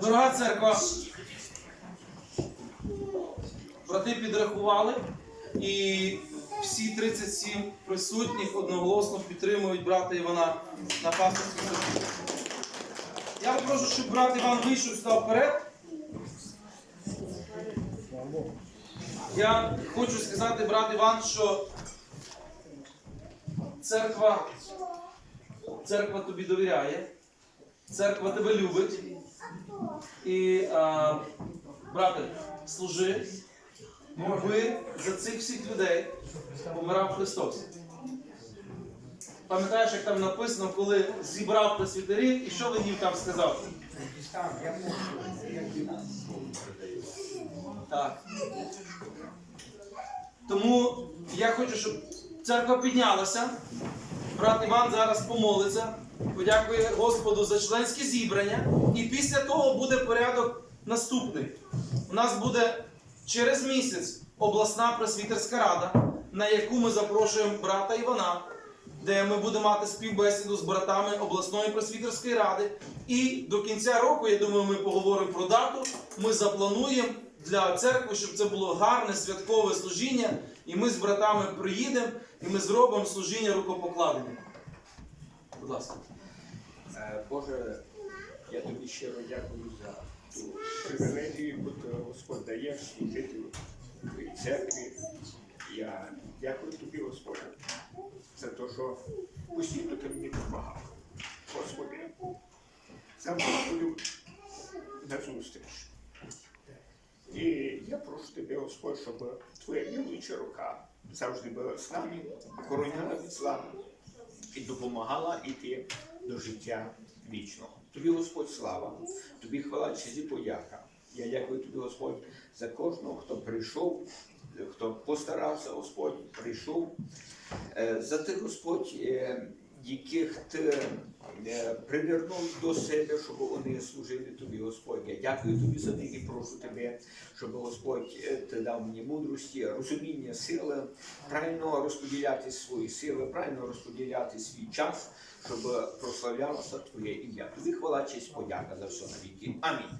Дорога церква, брати підрахували, і всі 37 присутніх одноголосно підтримують брата Івана на пасторській службі. Я попрошу, щоб брат Іван вийшов став вперед. Я хочу сказати, брат Іван, що церква, церква тобі довіряє, церква тебе любить. І, а, брате, служи, мови за цих всіх людей помирав Христос. Пам'ятаєш, як там написано, коли зібрав пресвітерів, і що він їм там сказав? Так. Тому я хочу, щоб церква піднялася. Брат Іван зараз помолиться, подякує Господу за членське зібрання. І після того буде порядок наступний. У нас буде через місяць обласна просвітерська рада, на яку ми запрошуємо брата Івана, де ми будемо мати співбесіду з братами обласної просвітерської ради. І до кінця року, я думаю, ми поговоримо про дату. Ми заплануємо для церкви, щоб це було гарне святкове служіння. І ми з братами приїдемо і ми зробимо служіння рукопокладення. Будь ласка. Е, Боже, я тобі щиро дякую за ту привілегію, яку ти, Господь даєш служити в твоїй церкві. Я дякую тобі, Господь, що постійно ти мені допомагав. Господи, завжди буду на зустріч. І я прошу тебе, Господь, щоб твоя милуюча рука завжди була з нами, охороняла від зла і допомагала йти до життя вічного. Тобі, Господь, слава, тобі хвала, честь і подяка. Я дякую тобі, Господь, за кожного, хто прийшов, постарався, Господь, прийшов. Е, За тих, Господь, е, яких ти е, привернув до себе, щоб вони служили тобі, Господь. Я дякую тобі за них і прошу тебе, щоб Господь ти дав мені мудрості, розуміння, сили, правильно розподіляти свої сили, правильно розподіляти свій час, щоб прославлялося Твоє ім'я. Тобі хвала, честь, подяка за все на віки. Амінь.